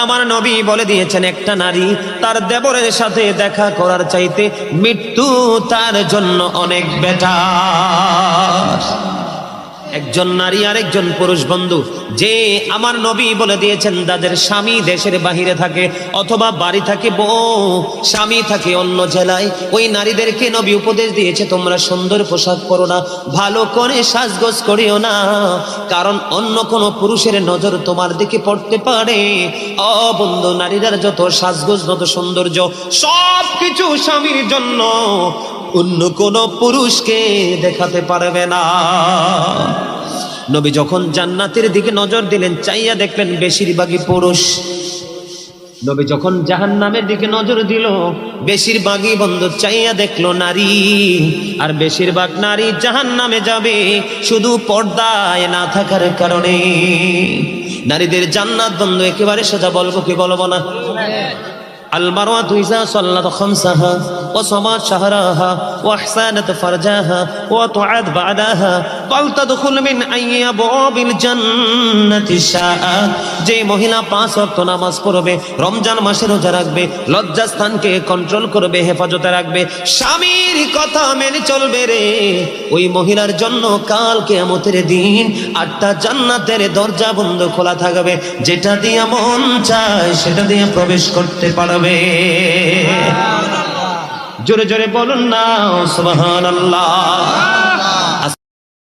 আমার নবী বলে দিয়েছেন একটা নারী তার দেবরের সাথে দেখা করার চাইতে মৃত্যু তার জন্য অনেক বেটার একজন নারী আর একজন পুরুষ বন্ধু। যে আমার নবী বলে দিয়েছেন, তাদের স্বামী দেশের বাহিরে থাকে অথবা বাড়ি থাকে, বউ স্বামী থাকে অন্য জেলায়। ওই নারীদেরকে নবী উপদেশ দিয়েছে, তোমরা সুন্দর পোশাক পরো না, ভালো করে সাজগোজ করিও না। কারণ অন্য কোনো পুরুষের নজর তোমার দিকে পড়তে পারে। অ বন্ধু নারীদের যত সাজগোজ যত সৌন্দর্য সব কিছু স্বামীর জন্য। অন্য কোনো পুরুষকে দেখাতে পারবে না। নবী যখন জান্নাতের দিকে নজর দিলেন, চাইয়া দেখলেন বেশিরভাগই পুরুষ। নবী যখন জাহান নামের দিকে নজর দিল, বেশিরভাগই বন্ধ চাইয়া দেখল নারী। আর বেশিরভাগ নারী জাহান নামে যাবে শুধু পর্দায় না থাকার কারণে। নারীদের জান্নাত বন্ধ, একেবারে সোজা বলব কি বলব না? আলমারোয়া তুইসা সাল্লা তখন সাহা وصمت شهرها وأحسنت فرجها وطعت بعدها فلتدخل من أي أبواب الجنة شاء যে মহিলা পাঁচ ওয়াক্ত নামাজ পড়বে রমজান মাসে রোজা রাখবে লজ্জাস্থানকে কন্ট্রোল করবে হেফাজতে রাখবে স্বামীর কথা মেনে চলবে রে ওই মহিলার জন্য কাল কেয়ামতের দিন আটটা জান্নাতের দরজা বন্ধ খোলা থাকবে যেটা দিয়ে মন চায় সেটা দিয়ে প্রবেশ করতে পারবে জোরে জোরে বলুন না সুবহানাল্লাহ।